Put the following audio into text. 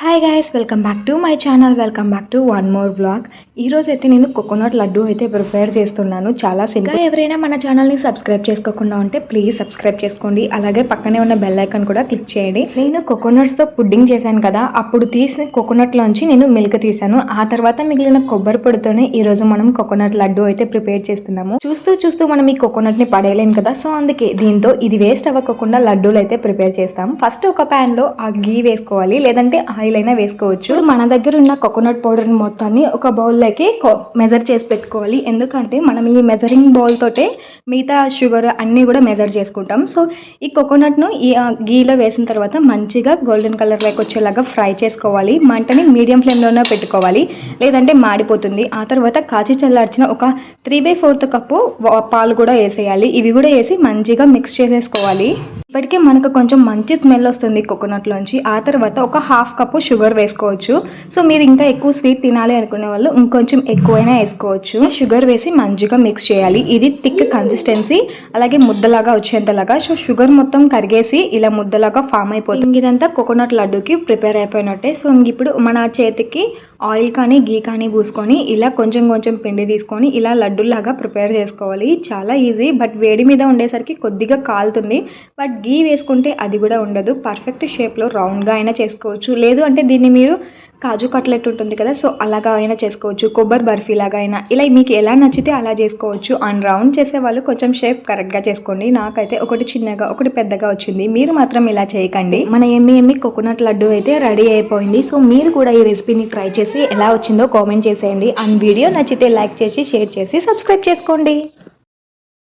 Hi guys, welcome back to my channel. Welcome back to one more vlog. ఈ రోజు అయితే నేను coconut laddu అయితే ప్రిపేర్ చేస్తున్నాను. చాలా సింపుల్. ఎవరైనా మన ఛానల్ని సబ్స్క్రైబ్ చేసుకోకుండా ఉంటే ప్లీజ్ సబ్స్క్రైబ్ చేసుకోండి. అలాగే పక్కనే ఉన్న బెల్ ఐకాన్ కూడా క్లిక్ చేయండి. నేను coconuts తో పుడ్డింగ్ చేశాను కదా అప్పుడు తీసిన coconut లోంచి నేను మిల్క్ తీసాను ఆ తర్వాత మిగిలిన కొబ్బరి పొడితోనే ఈ రోజు మనం కోకోనట్ లడ్డు అయితే ప్రిపేర్ చేస్తున్నాము. చూస్తూ చూస్తూ మనం ఈ కోకోనట్ని పడేయలేం కదా సో అందుకే దీంతో ఇది వేస్ట్ అవ్వకుండా లడ్డూలు అయితే ప్రిపేర్ చేస్తాం. ఫస్ట్ ఒక pan లో ఆ గీ వేసుకోవాలి లేదంటే ఆయిల్ అయినా వేసుకోవచ్చు. మన దగ్గర ఉన్న కోకోనట్ పౌడర్ మొత్తాన్ని ఒక బౌల్లోకి మెజర్ చేసి పెట్టుకోవాలి. ఎందుకంటే మనం ఈ మెజరింగ్ బౌల్ తోటే మిగతా షుగర్ అన్నీ కూడా మెజర్ చేసుకుంటాం. సో ఈ కోకోనట్ను ఈ గీలో వేసిన తర్వాత మంచిగా గోల్డెన్ కలర్ లైక్ వచ్చేలాగా ఫ్రై చేసుకోవాలి. మంటని మీడియం ఫ్లేమ్లోనే పెట్టుకోవాలి. లేదంటే మాడిపోతుంది. ఆ తర్వాత కాచి చల్లార్చిన ఒక త్రీ బై ఫోర్త్ కప్పు పాలు కూడా వేసేయాలి. ఇవి కూడా వేసి మంచిగా మిక్స్ చేసేసుకోవాలి. ఇప్పటికే మనకు కొంచెం మంచి స్మెల్ వస్తుంది కోకోనట్లోంచి ఆ తర్వాత ఒక హాఫ్ కప్పు షుగర్ వేసుకోవచ్చు. సో మీరు ఇంకా ఎక్కువ స్వీట్ తినాలి అనుకునే వాళ్ళు ఇంకొంచెం ఎక్కువైనా వేసుకోవచ్చు. షుగర్ వేసి మంచిగా మిక్స్ చేయాలి. ఇది థిక్ కన్సిస్టెన్సీ అలాగే ముద్దలాగా వచ్చేంతలాగా. సో షుగర్ మొత్తం కరిగేసి ఇలా ముద్దలాగా ఫామ్ అయిపోతుంది. ఇదంతా కోకోనట్ లడ్డుకి ప్రిపేర్ అయిపోయినట్టే. సో ఇంక ఇప్పుడు మన చేతికి ఆయిల్ కానీ గీ కానీ పూసుకొని ఇలా కొంచెం కొంచెం పిండి తీసుకొని ఇలా లడ్డులాగా ప్రిపేర్ చేసుకోవాలి. చాలా ఈజీ. బట్ వేడి మీద ఉండేసరికి కొద్దిగా కాలుతుంది. బట్ గీ వేసుకుంటే అది కూడా ఉండదు. పర్ఫెక్ట్ షేప్లో రౌండ్గా అయినా చేసుకోవచ్చు. లేదు అంటే దీన్ని మీరు కాజు కట్లెట్ ఉంటుంది కదా సో అలాగా అయినా చేసుకోవచ్చు. కొబ్బరి బర్ఫీ లాగా అయినా. ఇలా మీకు ఎలా నచ్చితే అలా చేసుకోవచ్చు. అండ్ రౌండ్ చేసే వాళ్ళు కొంచెం షేప్ కరెక్ట్గా చేసుకోండి. నాకైతే ఒకటి చిన్నగా ఒకటి పెద్దగా వచ్చింది. మీరు మాత్రం ఇలా చేయకండి. మన ఎమ్మి ఎమ్మి కోకోనట్ లడ్డు అయితే రెడీ అయిపోయింది. సో మీరు కూడా ఈ రెసిపీని ట్రై చేసి చేసి ఎలా వచ్చిందో కామెంట్ చేసేయండి. అండ్ వీడియో నచ్చితే లైక్ చేసి షేర్ చేసి సబ్స్క్రైబ్ చేసుకోండి.